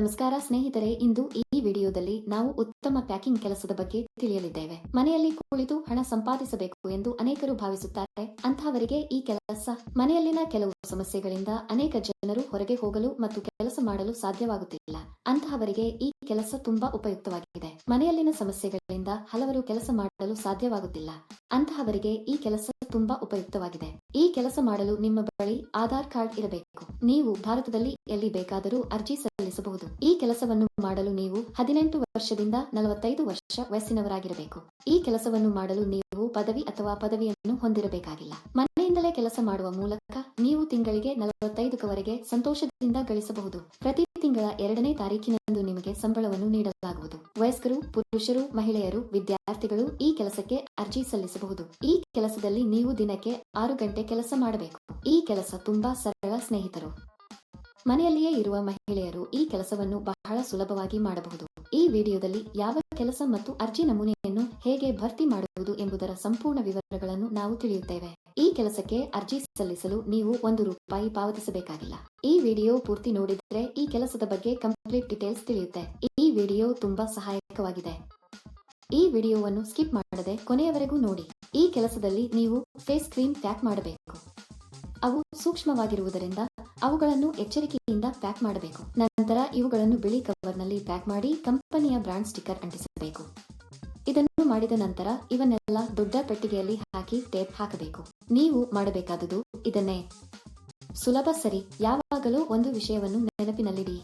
ನಮಸ್ಕಾರ ಸ್ನೇಹಿತರೆ, ಇಂದು ಈ ವಿಡಿಯೋದಲ್ಲಿ ನಾವು ಉತ್ತಮ ಪ್ಯಾಕಿಂಗ್ ಕೆಲಸದ ಬಗ್ಗೆ ತಿಳಿಯಲಿದ್ದೇವೆ. ಮನೆಯಲ್ಲಿ ಕುಳಿತು ಹಣ ಸಂಪಾದಿಸಬೇಕು ಎಂದು ಅನೇಕರು ಭಾವಿಸುತ್ತಾರೆ. ಅಂತಹವರಿಗೆ ಈ ಕೆಲಸ, ಮನೆಯಲ್ಲಿನ ಕೆಲವು ಸಮಸ್ಯೆಗಳಿಂದ ಅನೇಕ ಜನರು ಹೊರಗೆ ಹೋಗಲು ಮತ್ತು ಕೆಲಸ ಮಾಡಲು ಸಾಧ್ಯವಾಗುತ್ತಿಲ್ಲ. ಅಂತಹವರಿಗೆ ಈ ಕೆಲಸ ತುಂಬಾ ಉಪಯುಕ್ತವಾಗಿದೆ. ಮನೆಯಲ್ಲಿನ ಸಮಸ್ಯೆಗಳಿಂದ ಹಲವರು ಕೆಲಸ ಮಾಡಲು ಸಾಧ್ಯವಾಗುತ್ತಿಲ್ಲ. ಅಂತಹವರಿಗೆ ಈ ಕೆಲಸ ತುಂಬಾ ಉಪಯುಕ್ತವಾಗಿದೆ. ಈ ಕೆಲಸ ಮಾಡಲು ನಿಮ್ಮ ಬಳಿ ಆಧಾರ್ ಕಾರ್ಡ್ ಇರಬೇಕು. ನೀವು ಭಾರತದಲ್ಲಿ ಎಲ್ಲಿ ಬೇಕಾದರೂ ಅರ್ಜಿ ಸಲ್ಲಿಸಬಹುದು. ಈ ಕೆಲಸವನ್ನು ಮಾಡಲು ನೀವು ಹದಿನೆಂಟು ವರ್ಷದಿಂದ ನಲವತ್ತೈದು ವರ್ಷ ವಯಸ್ಸಿನವರಾಗಿರಬೇಕು. ಈ ಕೆಲಸವನ್ನು ಮಾಡಲು ನೀವು ಪದವಿ ಅಥವಾ ಪದವಿಯನ್ನು ಹೊಂದಿರಬೇಕಾಗಿಲ್ಲ. ಮನೆಯಿಂದಲೇ ಕೆಲಸ ಮಾಡುವ ಮೂಲಕ ನೀವು ತಿಂಗಳಿಗೆ ನಲವತ್ತೈದಕ್ಕವರೆಗೆ ಸಂತೋಷದಿಂದ ಗಳಿಸಬಹುದು. ಪ್ರತಿ ತಿಂಗಳ ಎರಡನೇ ತಾರೀಕಿನಂದು ನಿಮಗೆ ಸಂಬಳವನ್ನು ನೀಡಲಾಗುವುದು. ವಯಸ್ಕರು, ಪುರುಷರು, ಮಹಿಳೆಯರು, ವಿದ್ಯಾರ್ಥಿಗಳು ಈ ಕೆಲಸಕ್ಕೆ ಅರ್ಜಿ ಸಲ್ಲಿಸಬಹುದು. ಈ ಕೆಲಸದಲ್ಲಿ ನೀವು ದಿನಕ್ಕೆ ಆರು ಗಂಟೆ ಕೆಲಸ ಮಾಡಬೇಕು. ಈ ಕೆಲಸ ತುಂಬಾ ಸರಳ ಸ್ನೇಹಿತರು. ಮನೆಯಲ್ಲಿಯೇ ಇರುವ ಮಹಿಳೆಯರು ಈ ಕೆಲಸವನ್ನು ಬಹಳ ಸುಲಭವಾಗಿ ಮಾಡಬಹುದು. ಈ ವಿಡಿಯೋದಲ್ಲಿ ಯಾವ ಕೆಲಸ ಮತ್ತು ಅರ್ಜಿ ನಮೂನೆಯನ್ನು ಹೇಗೆ ಭರ್ತಿ ಮಾಡುವುದು ಎಂಬುದರ ಸಂಪೂರ್ಣ ವಿವರಗಳನ್ನು ನಾವು ತಿಳಿಯುತ್ತೇವೆ. ಈ ಕೆಲಸಕ್ಕೆ ಅರ್ಜಿ ಸಲ್ಲಿಸಲು ನೀವು ಒಂದು ರೂಪಾಯಿ ಪಾವತಿಸಬೇಕಾಗಿಲ್ಲ. ಈ ವಿಡಿಯೋ ಪೂರ್ತಿ ನೋಡಿದರೆ ಈ ಕೆಲಸದ ಬಗ್ಗೆ ಕಂಪ್ಲೀಟ್ ಡೀಟೇಲ್ಸ್ ತಿಳಿಯುತ್ತೆ. ಈ ವಿಡಿಯೋ ತುಂಬಾ ಸಹಾಯಕವಾಗಿದೆ. ಈ ವಿಡಿಯೋವನ್ನು ಸ್ಕಿಪ್ ಮಾಡದೆ ಕೊನೆಯವರೆಗೂ ನೋಡಿ. ಈ ಕೆಲಸದಲ್ಲಿ ನೀವು ಫೇಸ್ ಕ್ರೀಮ್ ಪ್ಯಾಕ್ ಮಾಡಬೇಕು. ಅವು ಸೂಕ್ಷ್ಮವಾಗಿರುವುದರಿಂದ ಅವುಗಳನ್ನು ಎಚ್ಚರಿಕೆಯಿಂದ ಪ್ಯಾಕ್ ಮಾಡಬೇಕು. ನಂತರ ಇವುಗಳನ್ನು ಬಿಳಿ ಕವರ್ನಲ್ಲಿ ಪ್ಯಾಕ್ ಮಾಡಿ ಕಂಪನಿಯ ಬ್ರಾಂಡ್ ಸ್ಟಿಕ್ಕರ್ ಅಂಟಿಸಬೇಕು. ಇದನ್ನು ಮಾಡಿದ ನಂತರ ಇವನ್ನೆಲ್ಲ ದೊಡ್ಡ ಪೆಟ್ಟಿಗೆಯಲ್ಲಿ ಹಾಕಿ ಟೇಪ್ ಹಾಕಬೇಕು. ನೀವು ಮಾಡಬೇಕಾದುದು ಇದನ್ನೇ. ಸುಲಭ ಸರಿ, ಯಾವಾಗಲೂ ಒಂದು ವಿಷಯವನ್ನು ನೆನಪಿನಲ್ಲಿಡಿ.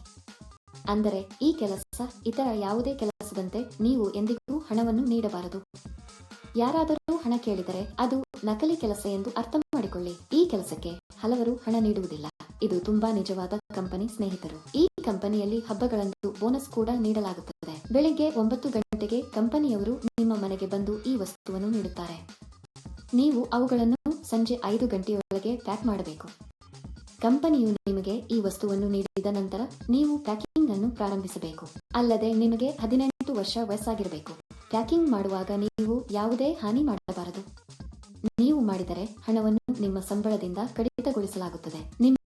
ಅಂದರೆ, ಈ ಕೆಲಸ ಇತರ ಯಾವುದೇ ಕೆಲಸದಂತೆ ನೀವು ಎಂದಿಗೂ ಹಣವನ್ನು ನೀಡಬಾರದು. ಯಾರಾದರೂ ಹಣ ಕೇಳಿದರೆ ಅದು ನಕಲಿ ಕೆಲಸ ಎಂದು ಅರ್ಥ ಮಾಡಿಕೊಳ್ಳಿ. ಈ ಕೆಲಸಕ್ಕೆ ಹಲವರು ಹಣ ನೀಡುವುದಿಲ್ಲ. ಇದು ತುಂಬಾ ನಿಜವಾದ ಕಂಪನಿ ಸ್ನೇಹಿತರು. ಈ ಕಂಪನಿಯಲ್ಲಿ ಹಬ್ಬಗಳಂದು ಬೋನಸ್ ಕೂಡ ನೀಡಲಾಗುತ್ತದೆ. ಬೆಳಿಗ್ಗೆ ಒಂಬತ್ತು ಗಂಟೆಗೆ ಕಂಪನಿಯವರು ನಿಮ್ಮ ಮನೆಗೆ ಬಂದು ಈ ವಸ್ತುವನ್ನು ನೀಡುತ್ತಾರೆ. ನೀವು ಅವುಗಳನ್ನು ಸಂಜೆ ಐದು ಗಂಟೆಯೊಳಗೆ ಪ್ಯಾಕ್ ಮಾಡಬೇಕು. ಕಂಪನಿಯು ನಿಮಗೆ ಈ ವಸ್ತುವನ್ನು ನೀಡಿದ ನಂತರ ನೀವು ಪ್ಯಾಕಿಂಗ್ ಅನ್ನು ಪ್ರಾರಂಭಿಸಬೇಕು. ಅಲ್ಲದೆ ನಿಮಗೆ ಹದಿನೆಂಟು ವರ್ಷ ವಯಸ್ಸಾಗಿರಬೇಕು. ಪ್ಯಾಕಿಂಗ್ ಮಾಡುವಾಗ ನೀವು ಯಾವುದೇ ಹಾನಿ ಮಾಡಬಾರದು. ನೀವು ಮಾಡಿದರೆ ಹಣವನ್ನು ನಿಮ್ಮ ಸಂಬಳದಿಂದ ಕಡಿತಗೊಳಿಸಲಾಗುತ್ತದೆ. ನಿಮ್ಮ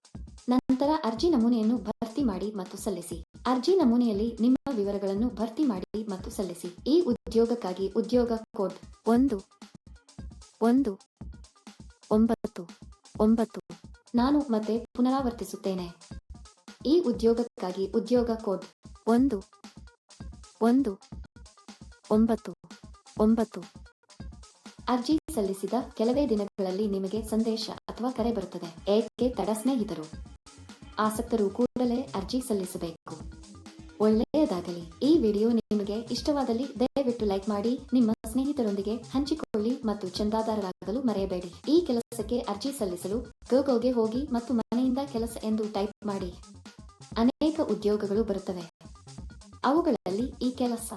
ನಂತರ ಅರ್ಜಿ ನಮೂನೆಯನ್ನು ಭರ್ತಿ ಮಾಡಿ ಮತ್ತು ಸಲ್ಲಿಸಿ. ಅರ್ಜಿ ನಮೂನೆಯಲ್ಲಿ ನಿಮ್ಮ ವಿವರಗಳನ್ನು ಭರ್ತಿ ಮಾಡಿ ಮತ್ತು ಸಲ್ಲಿಸಿ. ಈ ಉದ್ಯೋಗಕ್ಕಾಗಿ ಉದ್ಯೋಗ ಕೋಡ್ ಒಂದು ಒಂದು, ಒಂಬತ್ತು ಒಂಬತ್ತು. ನಾನು ಮತ್ತೆ ಪುನರಾವರ್ತಿಸುತ್ತೇನೆ. ಈ ಉದ್ಯೋಗಕ್ಕಾಗಿ ಉದ್ಯೋಗ ಕೋಡ್ ಒಂದು ಒಂದು, ಒಂಬತ್ತು ಒಂಬತ್ತು. ಅರ್ಜಿ ಸಲ್ಲಿಸಿದ ಕೆಲವೇ ದಿನಗಳಲ್ಲಿ ನಿಮಗೆ ಸಂದೇಶ ಅಥವಾ ಕರೆ ಬರುತ್ತದೆ. ಏಕೆ ತಡ ಸ್ನೇಹಿತರು? ಆಸಕ್ತರು ಕೂಡಲೇ ಅರ್ಜಿ ಸಲ್ಲಿಸಬೇಕು. ಒಳ್ಳೆಯದಾಗಲಿ. ಈ ವಿಡಿಯೋ ನಿಮಗೆ ಇಷ್ಟವಾದಲ್ಲಿ ದಯವಿಟ್ಟು ಲೈಕ್ ಮಾಡಿ, ನಿಮ್ಮ ಸ್ನೇಹಿತರೊಂದಿಗೆ ಹಂಚಿಕೊಳ್ಳಿ ಮತ್ತು ಚಂದಾದಾರರಾಗಲು ಮರೆಯಬೇಡಿ. ಈ ಕೆಲಸಕ್ಕೆ ಅರ್ಜಿ ಸಲ್ಲಿಸಲು ಗೋಗೋಗೆ ಹೋಗಿ ಮತ್ತು ಮನೆಯಿಂದ ಕೆಲಸ ಎಂದು ಟೈಪ್ ಮಾಡಿ. ಅನೇಕ ಉದ್ಯೋಗಗಳು ಬರುತ್ತವೆ. ಅವುಗಳಲ್ಲಿ ಈ ಕೆಲಸ.